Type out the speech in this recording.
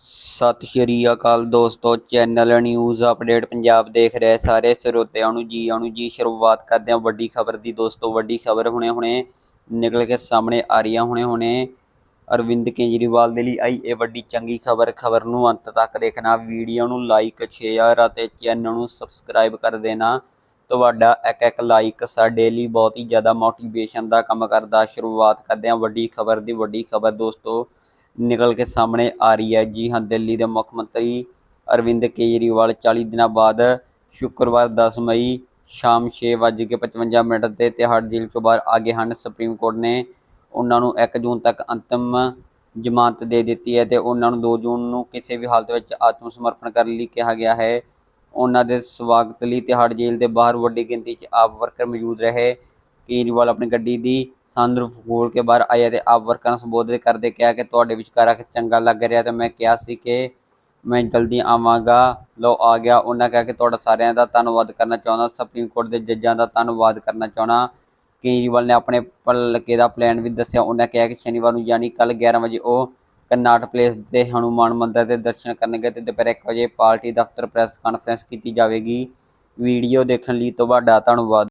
ਸਤਿ ਸ਼੍ਰੀ ਅਕਾਲ ਦੋਸਤੋ channel news update Punjab ਦੇਖ ਰਹੇ ਸਾਰੇ ਸਰੋਤਿਆਂ ਨੂੰ ਜੀ ਆਣੂ ਜੀ, ਸ਼ੁਰੂਆਤ ਕਰਦੇ ਹਾਂ ਵੱਡੀ ਖਬਰ ਦੀ ਦੋਸਤੋ, ਵੱਡੀ ਖਬਰ ਹੁਣੇ ਹੁਣੇ ਨਿਕਲ ਕੇ ਸਾਹਮਣੇ ਆ ਰਹੀ ਹੈ ਹੁਣੇ ਹੁਣੇ। ਅਰਵਿੰਦ ਕੇਜਰੀਵਾਲ ਦੇ ਲਈ ਆਈ ਇਹ ਵੱਡੀ ਚੰਗੀ ਖਬਰ ਖਬਰ ਨੂੰ ਅੰਤ ਤੱਕ ਦੇਖਣਾ ਵੀਡੀਓ ਨੂੰ ਲਾਈਕ ਸ਼ੇਅਰ ਅਤੇ ਚੈਨਲ ਨੂੰ ਸਬਸਕ੍ਰਾਈਬ ਕਰ ਦੇਣਾ। ਤੁਹਾਡਾ ਇੱਕ ਇੱਕ ਲਾਈਕ ਸਾਡੇ ਲਈ ਬਹੁਤ ਹੀ ਜ਼ਿਆਦਾ ਮੋਟੀਵੇਸ਼ਨ ਦਾ ਕੰਮ ਕਰਦਾ। ਸ਼ੁਰੂਆਤ ਕਰਦੇ ਹਾਂ ਵੱਡੀ ਖਬਰ ਦੀ, ਵੱਡੀ ਖਬਰ ਦੋਸਤੋ ਨਿਕਲ ਕੇ ਸਾਹਮਣੇ ਆ ਰਹੀ ਹੈ। ਜੀ ਹਾਂ, ਦਿੱਲੀ ਦੇ ਮੁੱਖ ਮੰਤਰੀ ਅਰਵਿੰਦ ਕੇਜਰੀਵਾਲ 40 ਦਿਨਾਂ ਬਾਅਦ ਸ਼ੁੱਕਰਵਾਰ 10 ਮਈ ਸ਼ਾਮ 6:55 ਮਿੰਟ ਤੇ ਤਿਹਾੜ ਜੇਲ੍ਹ ਤੋਂ ਬਾਹਰ ਆ ਗਏ ਹਨ। ਸੁਪਰੀਮ ਕੋਰਟ ਨੇ ਉਹਨਾਂ ਨੂੰ 1 ਜੂਨ ਤੱਕ ਅੰਤਮ ਜ਼ਮਾਨਤ ਦੇ ਦਿੱਤੀ ਹੈ ਤੇ ਉਹਨਾਂ ਨੂੰ 2 ਜੂਨ ਨੂੰ ਕਿਸੇ ਵੀ ਹਾਲਤ ਵਿੱਚ ਆਤਮ ਸਮਰਪਣ ਕਰਨ ਲਈ ਕਿਹਾ ਗਿਆ ਹੈ। ਉਹਨਾਂ ਦੇ ਸਵਾਗਤ ਲਈ ਤਿਹਾੜ ਜੇਲ੍ਹ ਦੇ ਬਾਹਰ ਵੱਡੀ ਗਿਣਤੀ 'ਚ ਆਪ ਵਰਕਰ ਮੌਜੂਦ ਰਹੇ। ਕੇਜਰੀਵਾਲ ਆਪਣੀ ਗੱਡੀ ਦੀ ਸੰਦਰੂਫ ਖੋਲ੍ਹ ਕੇ ਬਾਹਰ ਆਇਆ ਤੇ ਆਪ ਵਰਕਰਾਂ ਨੂੰ ਸੰਬੋਧਿਤ ਕਰਦੇ ਕਿਹਾ ਕਿ ਤੁਹਾਡੇ ਵਿਚਕਾਰ ਆ ਕੇ ਚੰਗਾ ਲੱਗ ਰਿਹਾ ਤੇ ਮੈਂ ਕਿਹਾ ਸੀ ਕਿ ਮੈਂ ਜਲਦੀ ਆਵਾਂਗਾ। ਲੋ ਆ ਗਿਆ। ਉਹਨਾਂ ਕਿਹਾ ਕਿ ਤੁਹਾਡਾ ਸਾਰਿਆਂ ਦਾ ਧੰਨਵਾਦ ਕਰਨਾ ਚਾਹੁੰਦਾ। ਸੁਪਰੀਮ ਕੋਰਟ ਦੇ ਜੱਜਾਂ ਦਾ ਧੰਨਵਾਦ ਕਰਨਾ ਚਾਹੁੰਦਾ। ਕੇਜਰੀਵਾਲ ਨੇ ਆਪਣੇ ਪਲਕੇ ਦਾ ਪਲਾਨ ਵੀ ਦੱਸਿਆ। ਉਹਨਾਂ ਕਿਹਾ ਕਿ ਸ਼ਨੀਵਾਰ ਨੂੰ ਯਾਨੀ ਕੱਲ 11 ਵਜੇ ਉਹ ਕਰਨਾਟ ਪਲੇਸ ਦੇ ਹਨੂਮਾਨ ਮੰਦਿਰ ਦੇ ਦਰਸ਼ਨ ਕਰਨਗੇ ਤੇ ਦੁਪਹਿਰ 1 ਵਜੇ ਪਾਰਟੀ ਦਫ਼ਤਰ ਪ੍ਰੈਸ ਕਾਨਫਰੰਸ ਕੀਤੀ ਜਾਵੇਗੀ। ਵੀਡੀਓ ਦੇਖਣ ਲਈ ਤੁਹਾਡਾ ਧੰਨਵਾਦ।